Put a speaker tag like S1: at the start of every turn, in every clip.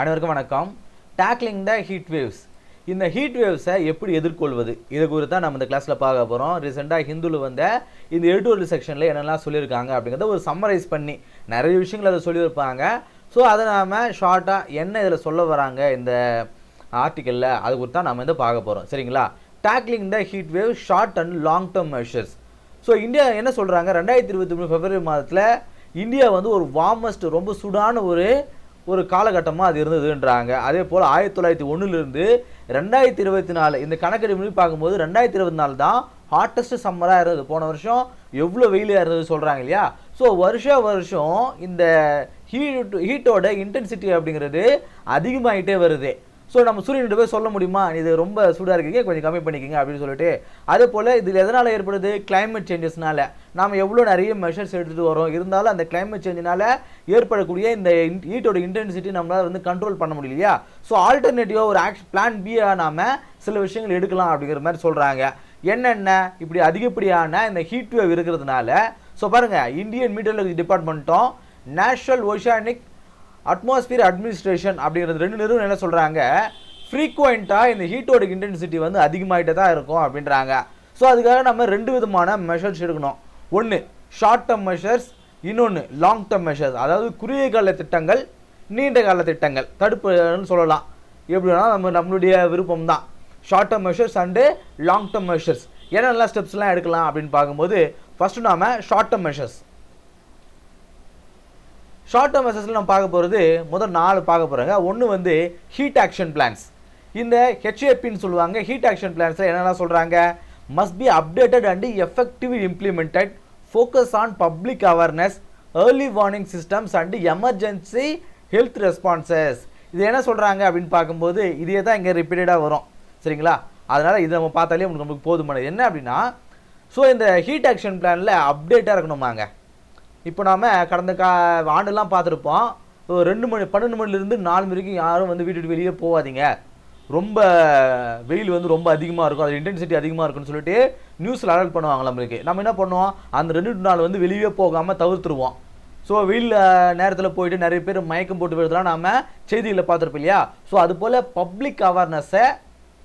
S1: அனைவருக்கும் வணக்கம். Tackling the heat waves இந்த ஹீட் வேவ்ஸை எப்படி எதிர்கொள்வது? இது குறித்து தான் நம்ம இந்த கிளாஸில் பார்க்க போகிறோம் ரீசெண்டாக ஹிந்துவில் வந்த இந்த எடிட்டோரியல் செக்ஷனில் என்னெல்லாம் சொல்லியிருக்காங்க அப்படிங்கிறத ஒரு சம்மரைஸ் பண்ணி நிறைய விஷயங்கள் அதை சொல்லியிருப்பாங்க. ஸோ அதை நாம் ஷார்ட்டாக என்ன இதில் சொல்ல வராங்க இந்த ஆர்டிக்கலில் அது குறித்து தான் நம்ம வந்து பார்க்க போகிறோம் சரிங்களா? Tackling the heat wave short and long term measures so India என்ன சொல்கிறாங்க ரெண்டாயிரத்தி இருபத்தி மூணு பிப்ரவரி மாதத்தில் இந்தியா வந்து ஒரு வார்மஸ்ட் ரொம்ப சூடான ஒரு ஒரு காலகட்டமாக அது இருந்ததுன்றாங்க. அதே போல் ஆயிரத்தி தொள்ளாயிரத்தி ஒன்றுலேருந்து ரெண்டாயிரத்தி இருபத்தி நாலு இந்த கணக்கெடுப்பு பார்க்கும்போது ரெண்டாயிரத்தி இருபத்தி நாலு தான் ஹாட்டஸ்ட் சம்மராக இருந்தது. போன வருஷம் எவ்வளோ வெயிலாக இருந்தது சொல்கிறாங்க இல்லையா? ஸோ வருஷ வருஷம் இந்த ஹீட் ஹீட்டோட இன்டென்சிட்டி அப்படிங்கிறது அதிகமாகிட்டே வருது. ஸோ நம்ம சூரியன்கிட்ட போய் சொல்ல முடியுமா? இது ரொம்ப சூடாக இருக்கீங்க கொஞ்சம் கம்மி பண்ணிக்கங்க அப்படின்னு சொல்லிட்டு. அதே போல் இதில் எதனால் ஏற்படுது? கிளைமேட் சேஞ்சஸ்னால நாம் எவ்வளோ நிறைய மெஷர்ஸ் எடுத்துகிட்டு வரோம். இருந்தாலும் அந்த கிளைமேட் சேஞ்சினால் ஏற்படக்கூடிய இந்த ஹீட்டோட இன்டென்சிட்டி நம்மளால் வந்து கண்ட்ரோல் பண்ண முடியலையா ஸோ ஆல்டர்னேட்டிவாக ஒரு ஆக்ஷன் பிளான் பியாக நாம் சில விஷயங்கள் எடுக்கலாம் அப்படிங்கிற மாதிரி சொல்கிறாங்க என்னென்ன? இப்படி அதிகப்படியான இந்த ஹீட் வேவ் இருக்கிறதுனால. ஸோ பாருங்கள் இந்தியன் மீட்டரலஜி டிபார்ட்மெண்ட்டும் நேஷனல் ஓஷானிக் அட்மாஸ்பியர் அட்மினிஸ்ட்ரேஷன் அப்படிங்கிறது ரெண்டு நிறுவனம் என்ன சொல்கிறாங்க ஃப்ரீக்குவெண்ட்டாக இந்த ஹீட்டோட இன்டென்சிட்டி வந்து அதிகமாகிட்டே தான் இருக்கும் அப்படின்றாங்க. ஸோ அதுக்காக நம்ம ரெண்டு விதமான மெஷர்ஸ் எடுக்கணும். ஒன்று ஷார்ட் டேர்ம் மெஷர்ஸ் இன்னொன்று லாங் டேர்ம் மெஷர்ஸ் அதாவது குறுகிய கால திட்டங்கள் நீண்ட கால திட்டங்கள் தடுப்புன்னு சொல்லலாம். எப்படி வேணால் நம்ம நம்மளுடைய விருப்பம் தான். Short term measures and long term measures என்னெல்லாம் ஸ்டெப்ஸ்லாம் எடுக்கலாம் அப்படின்னு பார்க்கும்போது ஃபஸ்ட்டு நாம short term measures short term மெசேஜில் நம்ம பார்க்க போகிறது முதல் நாலு பார்க்க போகிறாங்க ஒன்று வந்து ஹீட் ஆக்ஷன் பிளான்ஸ் இந்த ஹெச்ஏபின்னு சொல்லுவாங்க ஹீட் ஆக்ஷன் பிளான்ஸில் என்னென்ன சொல்கிறாங்க must be updated and effective implemented focus on public awareness early warning systems and emergency health responses இது என்ன சொல்கிறாங்க அப்படின்னு பார்க்கும்போது இதே தான் இங்கே ரிப்பீட்டடாக வரும். சரிங்களா? அதனால் இது நம்ம பார்த்தாலே உங்களுக்கு நமக்கு போதுமானது. என்ன அப்படின்னா ஸோ இந்த ஹீட் ஆக்ஷன் பிளானில் அப்டேட்டாக இருக்கணுமாங்க. இப்போ நாம் கடந்த கா ஆண்டுலாம் பார்த்துருப்போம். ரெண்டு மணி பன்னெண்டு மணிலேருந்து நாலு மணி வரைக்கும் யாரும் வந்து வீட்டு விட்டு வெளியே போகாதீங்க ரொம்ப வெயில் வந்து ரொம்ப அதிகமாக இருக்கும். அது இன்டென்சிட்டி அதிகமாக இருக்குன்னு சொல்லிட்டு நியூஸில் அலர்ட் பண்ணுவாங்க நம்மளுக்கு. நம்ம என்ன பண்ணுவோம்? அந்த ரெண்டு நாள் வந்து வெளியே போகாமல் தவிர்த்துருவோம். ஸோ வெயில் நேரத்தில் போயிட்டு நிறைய பேர் மயக்கம் போட்டு விடுறதுலாம் நாம் செய்திகளில் பார்த்துருப்போம் இல்லையா? ஸோ அது போல் பப்ளிக் அவேர்னஸை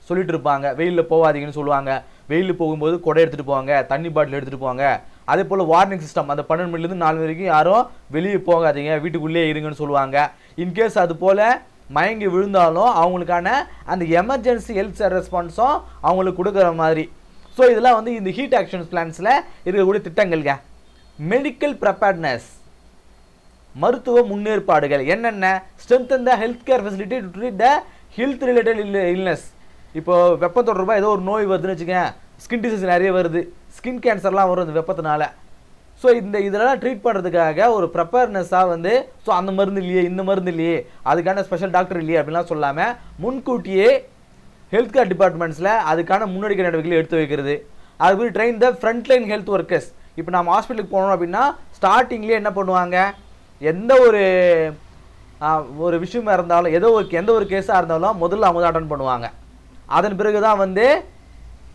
S1: சொல்லிட்டு இருப்பாங்க. வெயிலில் போகாதீங்கன்னு சொல்லுவாங்க. வெயிலில் போகும்போது குடை எடுத்துகிட்டு போவாங்க. தண்ணி பாட்டில் எடுத்துகிட்டு போவாங்க. அதே போல் வார்னிங் சிஸ்டம் அந்த பன்னெண்டு மணிலேருந்து நாலு வரைக்கும் யாரும் வெளியே போகாதீங்க வீட்டுக்குள்ளேயே இருங்கன்னு சொல்லுவாங்க. இன்கேஸ் அது போல் மயங்கி விழுந்தாலும் அவங்களுக்கான அந்த எமர்ஜென்சி ஹெல்த் ரெஸ்பான்ஸும் அவங்களுக்கு கொடுக்குற மாதிரி. ஸோ இதெல்லாம் வந்து இந்த ஹீட் ஆக்ஷன் பிளான்ஸில் இருக்கக்கூடிய திட்டங்கள்ங்க. மெடிக்கல் ப்ரிப்பேர்ட்னஸ் மருத்துவ முன்னேற்பாடுகள் என்னென்ன? Strength the health care facility to treat the health related illness இப்போது வெப்பம் தொடர்பாக ஏதோ ஒரு நோய் வருதுன்னு வச்சுக்கேன் ஸ்கின் டிசீஸ் நிறைய வருது. ஸ்கின் கேன்சர்லாம் வரும் இந்த வெப்பத்தினால. ஸோ இந்த இதெல்லாம் ட்ரீட் பண்ணுறதுக்காக ஒரு ப்ரிப்பேர்னஸாக வந்து ஸோ அந்த மருந்து இல்லையே இந்த மருந்து இல்லையே அதுக்கான ஸ்பெஷல் டாக்டர் இல்லையே அப்படிலாம் சொல்லாமல் முன்கூட்டியே ஹெல்த் கேர் டிபார்ட்மெண்ட்ஸில் அதுக்கான முன்னெடுக்க நடவடிக்கைகள் எடுத்து வைக்கிறது. அது மாதிரி train the frontline health workers இப்போ நம்ம ஹாஸ்பிட்டலுக்கு போனோம் அப்படின்னா ஸ்டார்டிங்லேயே என்ன பண்ணுவாங்க? எந்த ஒரு ஒரு விஷயமா இருந்தாலும் ஏதோ ஒரு எந்த ஒரு கேஸாக இருந்தாலும் முதல்ல அவங்க தான் அட்டன் பண்ணுவாங்க. அதன் பிறகு தான் வந்து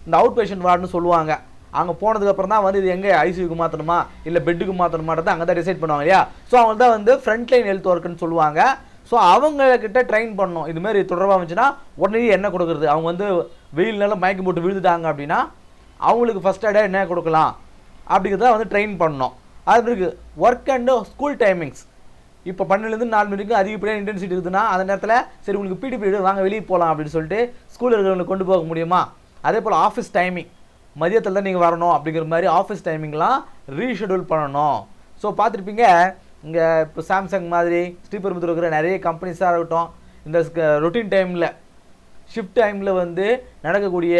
S1: இந்த அவுட் பேஷண்ட் வார்டுன்னு சொல்லுவாங்க. அங்கே போனதுக்கப்புறம் தான் வந்து இது எங்கே ஐசியூக்கு மாற்றணுமா இல்லை பெட்டுக்கு மாற்றணுமான்றதை அங்கே தான் டிசைட் பண்ணுவாங்க இல்லையா? ஸோ அவங்க தான் வந்து ஃப்ரண்ட் லைன் ஹெல்த் ஒர்க்குன்னு சொல்லுவாங்க. ஸோ அவங்கக்கிட்ட ட்ரெயின் பண்ணணும். இதுமாரி தொடர்பாக வந்துச்சுன்னா உடனே என்ன கொடுக்குறது? அவங்க வந்து வெயில்னால மயக்கம் போட்டு விழுந்துட்டாங்க அப்படின்னா அவங்களுக்கு ஃபஸ்ட் எய்டாக என்ன கொடுக்கலாம்? அப்படிங்கிறத வந்து ட்ரெயின் பண்ணணும். அது பிறகு ஒர்க் அண்டு ஸ்கூல் டைமிங்ஸ் இப்போ பன்னெண்டுலேருந்து நாலு மணிக்கு அதிகப்படியாக இன்டென்சிட்டி இருக்குதுன்னா அந்த நேரத்தில் சரி உங்களுக்கு பிடி பீரியட் வாங்க வெளியே போகலாம் அப்படின்னு சொல்லிட்டு ஸ்கூலில் இருக்கிறவங்களை கொண்டு போக முடியுமா? அதே போல் ஆஃபீஸ் டைமிங் மதியத்தில் தான் நீங்கள் வரணும் அப்படிங்கிற மாதிரி ஆஃபீஸ் டைமிங்லாம் ரீஷெடியூல் பண்ணணும். ஸோ பார்த்துருப்பீங்க இங்கே இப்போ சாம்சங் மாதிரி ஸ்ரீபெரும்புத்தூர் இருக்கிற நிறைய கம்பெனிஸாக இருக்கட்டும் இந்த ரொட்டீன் டைமில் ஷிஃப்ட் டைமில் வந்து நடக்கக்கூடிய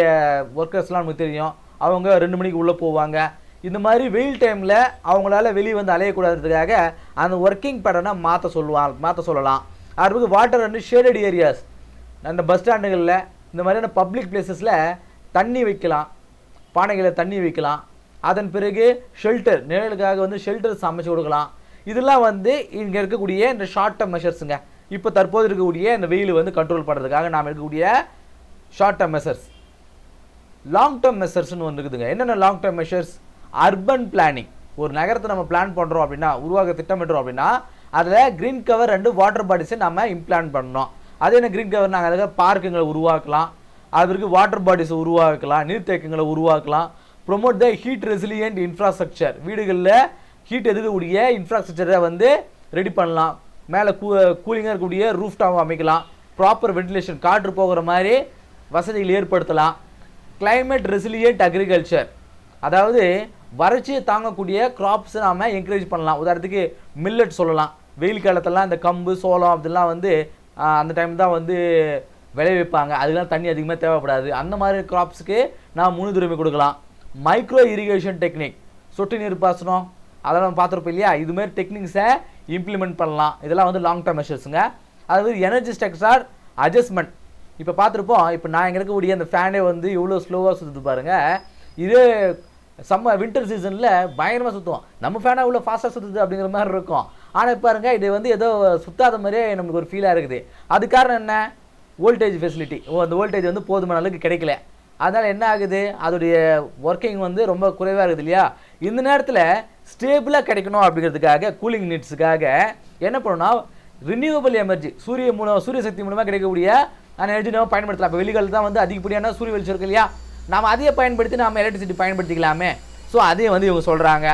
S1: ஒர்க்கர்ஸ்லாம் நமக்கு தெரியும். அவங்க ரெண்டு மணிக்கு உள்ளே போவாங்க. இந்த மாதிரி வெயில் டைமில் அவங்களால வெளியே வந்து அலையக்கூடாதுக்காக அந்த ஒர்க்கிங் பேட்டர்னை மாற்ற சொல்லுவாங்க மாற்ற சொல்லலாம். அடுத்தது வாட்டர் அண்ட் ஷேடட் ஏரியாஸ் அந்த பஸ் ஸ்டாண்டுகளில் இந்த மாதிரியான பப்ளிக் பிளேசஸில் தண்ணி வைக்கலாம். பானைகளை தண்ணி வைக்கலாம். அதன் பிறகு ஷெல்டர் நிழலுக்காக வந்து ஷெல்டர்ஸ் அமைச்சு கொடுக்கலாம். இதெல்லாம் வந்து இங்கே இருக்கக்கூடிய இந்த ஷார்ட் டேர்ம் மெஷர்ஸுங்க இப்போ தற்போது இருக்கக்கூடிய இந்த வெயில் வந்து கண்ட்ரோல் பண்ணுறதுக்காக நாம் இருக்கக்கூடிய short term measures long term மெஷர்ஸ்னு ஒன்று இருக்குதுங்க. என்னென்ன long term measures urban planning ஒரு நகரத்தை நம்ம பிளான் பண்ணுறோம் அப்படின்னா உருவாக்க திட்டமிடுறோம் அப்படின்னா அதில் க்ரீன் கவர் ரெண்டு வாட்டர் பாடிஸை நம்ம இம்ப்ளான் பண்ணோம் அதே என்ன க்ரீன் கவர் நாங்கள் அதில் பார்க்குங்களை உருவாக்கலாம். அதற்கு வாட்டர் பாடிஸை உருவாக்கலாம் நீர்த்தேக்கங்களை உருவாக்கலாம். Promote the heat resilient infrastructure வீடுகளில் ஹீட் எதுக்கக்கூடிய இன்ஃப்ராஸ்ட்ரக்சரை வந்து ரெடி பண்ணலாம். மேலே கூ கூலிங்காக இருக்கக்கூடிய ரூஃப் டாப் அமைக்கலாம். ப்ராப்பர் வென்டிலேஷன் காற்று போகிற மாதிரி வசதிகள் ஏற்படுத்தலாம். கிளைமேட் ரெசிலியன்ட் அக்ரிகல்ச்சர் அதாவது வறட்சியை தாங்கக்கூடிய க்ராப்ஸை நாம் என்கரேஜ் பண்ணலாம். உதாரணத்துக்கு மில்லட் சொல்லலாம். வெயில் காலத்தெல்லாம் இந்த கம்பு சோளம் அப்படிலாம் வந்து அந்த டைம் தான் வந்து விளைவிப்பாங்க அதுக்கெல்லாம் தண்ணி அதிகமாக தேவைப்படாது. அந்த மாதிரி கிராப்ஸுக்கு நான் முன்னுரிமை கொடுக்கலாம். மைக்ரோ இரிகேஷன் டெக்னிக் சொட்டு நீர் பாசனம் அதெல்லாம் நம்ம பார்த்துருப்போம் இல்லையா? இது மாதிரி டெக்னிக்ஸை இம்ப்ளிமெண்ட் பண்ணலாம். இதெல்லாம் வந்து லாங் டேர்ம் மெஷர்ஸுங்க அதாவது எனர்ஜி ஸ்ட்ரக்சர் அட்ஜஸ்ட்மெண்ட் இப்போ பார்த்துருப்போம் இப்போ நான் இங்கே இருக்கக்கூடிய அந்த ஃபேனே வந்து இவ்வளோ ஸ்லோவாக சுற்றுது பாருங்கள் இது சம்ம வின்டர் சீசனில் பயங்கரமாக சுற்றுவோம் நம்ம ஃபேனாக இவ்வளோ ஃபாஸ்ட்டாக சுற்றுது அப்படிங்கிற மாதிரி இருக்கும். ஆனால் பாருங்கள் இது வந்து ஏதோ சுற்றாத மாதிரியே நம்மளுக்கு ஒரு ஃபீலாக இருக்குது. அது காரணம் என்ன? வோல்டேஜ் ஃபெசிலிட்டி ஓ அந்த வோல்டேஜ் வந்து போதுமான அளவுக்கு கிடைக்கல. அதனால் என்ன ஆகுது? அதோடைய ஒர்க்கிங் வந்து ரொம்ப குறைவாக இருக்குது இல்லையா? இந்த நேரத்தில் ஸ்டேபிளாக கிடைக்கணும் அப்படிங்கிறதுக்காக கூலிங் நீட்ஸுக்காக என்ன பண்ணணும்னா ரினியூவபிள் எனர்ஜி சூரிய மூலம் சூரிய சக்தி மூலமாக கிடைக்கக்கூடிய அந்த எனர்ஜி நம்ம பயன்படுத்தலாம். இப்போ வெளிகள் தான் வந்து அதிகப்படியான சூரிய வெளிச்சம் இருக்கு இல்லையா? நாம் அதையே பயன்படுத்தி நாம எலக்ட்ரிசிட்டி பயன்படுத்திக்கலாமே. ஸோ அதையும் வந்து இவங்க சொல்கிறாங்க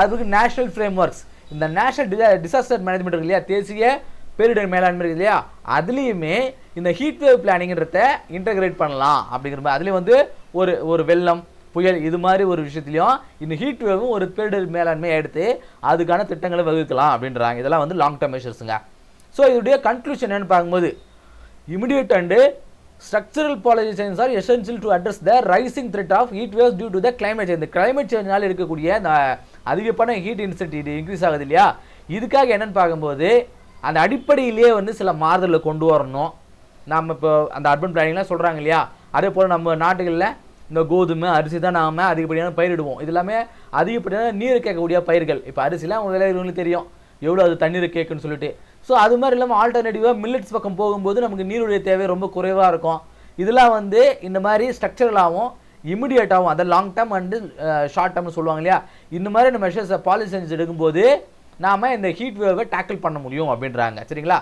S1: அதுக்கு நேஷனல் ஃப்ரேம் ஒர்க்ஸ் இந்த நேஷனல் டிசாஸ்டர் மேனேஜ்மெண்ட் இருக்கு இல்லையா? தேசிய பேரிடர் மேலாண்மை இருக்குது இல்லையா? அதுலேயுமே இந்த ஹீட் வேவ் பிளானிங்கிறத இன்டகிரேட் பண்ணலாம் அப்படிங்கிற மாதிரி. அதுலேயும் வந்து ஒரு ஒரு வெள்ளம் புயல் இது மாதிரி ஒரு விஷயத்துலையும் இந்த ஹீட் வேவும் ஒரு பேரிடர் மேலாண்மையை எடுத்து அதுக்கான திட்டங்களை வகுக்கலாம் அப்படின்றாங்க. இதெல்லாம் வந்து லாங் டேர்ம் மெஷர்ஸுங்க ஸோ இதோடைய கன்க்ளூஷன் என்னன்னு பார்க்கும்போது immediate and structural policy change are essential to address the rising threat of heat waves due to the climate change இந்த கிளைமேட் சேஞ்சினால் இருக்கக்கூடிய அந்த அதிகப்படியான ஹீட் இன்சென்டிவ் இன்க்ரீஸ் ஆகுது இல்லையா? இதுக்காக என்னென்னு பார்க்கும்போது அந்த அடிப்படையிலேயே வந்து சில மாறுதலை கொண்டு வரணும். நம்ம இப்போ அந்த அர்பன் பிளானிங்லாம் சொல்கிறாங்க இல்லையா? அதே போல் நம்ம நாட்டுகளில் இந்த கோதுமை அரிசி தான் நாம அதிகப்படியான பயிரிடுவோம் இது எல்லாமே அதிகப்படியான நீர் கேட்கக்கூடிய பயிர்கள். இப்போ அரிசிலாம் உங்க விளையாடுறவங்களுக்கு தெரியும். எவ்வளோ அது தண்ணீர் கேட்குன்னு சொல்லிட்டு. ஸோ அது மாதிரி இல்லாமல் ஆல்டர்னேட்டிவாக மில்லட்ஸ் பக்கம் போகும்போது நமக்கு நீருடைய தேவை ரொம்ப குறைவாக இருக்கும். இதெல்லாம் வந்து இந்த மாதிரி ஸ்ட்ரக்சரலாகவும் இமிடியேட்டாகவும் அதை லாங் டேர்ம் அண்டு ஷார்ட் டேர்ம்னு சொல்லுவாங்க இல்லையா? இந்த மாதிரி நம்ம மெஷர்ஸை பாலிசி செஞ்சு எடுக்கும்போது நாம் இந்த ஹீட் வேவை டேக்கிள் பண்ண முடியும் அப்படின்றாங்க. சரிங்களா?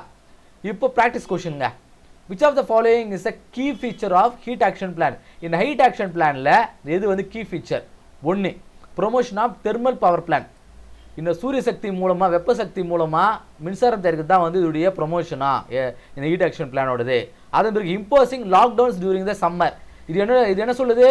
S1: இப்போ practice கொஷினுங்க which of the following is a key feature of heat action plan இந்த ஹீட் ஆக்ஷன் பிளானில் எது வந்து கீ ஃபீச்சர் ஒன்று promotion of thermal power plan இந்த சூரிய சக்தி மூலமாக வெப்ப சக்தி மூலமாக மின்சாரம் தயாரிக்கிறது தான் வந்து இதோடைய ப்ரொமோஷனா இந்த ஹீட் ஆக்ஷன் பிளானோடது அதன் பிறகு imposing lockdowns during the summer இது என்ன இது என்ன சொல்லுது?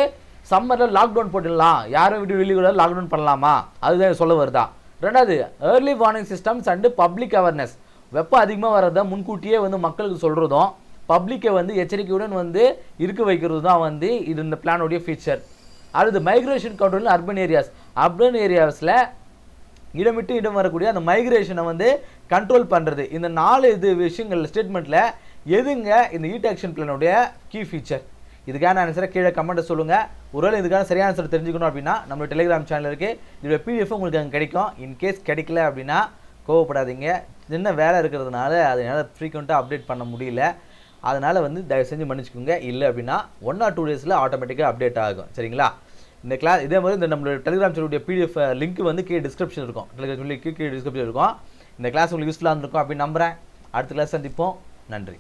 S1: சம்மரில் லாக்டவுன் போட்டுடலாம். யாரும் வீட்டு வெளியே கூட லாக்டவுன் பண்ணலாமா? அதுதான் சொல்ல வருதா. ரெண்டாவது early warning systems and public awareness வெப்பம் அதிகமாக வர்றதை முன்கூட்டியே வந்து மக்களுக்கு சொல்கிறதும் பப்ளிக்கை வந்து எச்சரிக்கையுடன் வந்து இருக்க வைக்கிறது தான் வந்து இது இந்த பிளானுடைய ஃபீச்சர் அடுத்து migration control urban areas urban ஏரியாஸில் இடமிட்டு இடம் வரக்கூடிய அந்த மைக்ரேஷனை வந்து கண்ட்ரோல் பண்ணுறது இந்த நாலு இது விஷயங்கள் ஸ்டேட்மெண்ட்டில் எதுங்க இந்த ஹீட் ஆக்ஷன் பிளானுடைய கீ ஃபீச்சர் இதுக்கான ஆன்சரை கீழே கமெண்ட்டை சொல்லுங்கள் ஒருவேளை இதுக்கான சரியான ஆன்சர் தெரிஞ்சுக்கணும் அப்படின்னா நம்ம டெலிகிராம் சேனல் இருக்குது இதோட பிடிஎஃப் உங்களுக்கு அங்கே கிடைக்கும். இன்கேஸ் கிடைக்கல அப்படின்னா கோவப்படாதீங்க. சின்ன வேலை இருக்கிறதுனால அதனால் ஃப்ரீக்வெண்ட்டாக அப்டேட் பண்ண முடியல. அதனால் வந்து தயவு செஞ்சு மன்னிச்சுக்கோங்க. இல்லை அப்படின்னா ஒன் ஆர் டூ டேஸில் ஆட்டோமேட்டிக்காக அப்டேட் ஆகும். சரிங்களா? இந்த கிளாஸ் இதே மாதிரி இந்த நம்மளோட டெலிகிராம் சேனலுடைய பிடிஎஃப் லிங்க் வந்து கீழே டிஸ்கிரிப்ஷன் இருக்கும். டெலிகிராம் லிங்க் கீழே டிஸ்கிரிப்ஷன் இருக்கும். இந்த கிளாஸ் உங்களுக்கு யூஸ்ஃபுல்லாக இருந்திருக்கும் அப்படின்னு நம்புகிறேன் அடுத்த கிளாஸ் சந்திப்போம். நன்றி.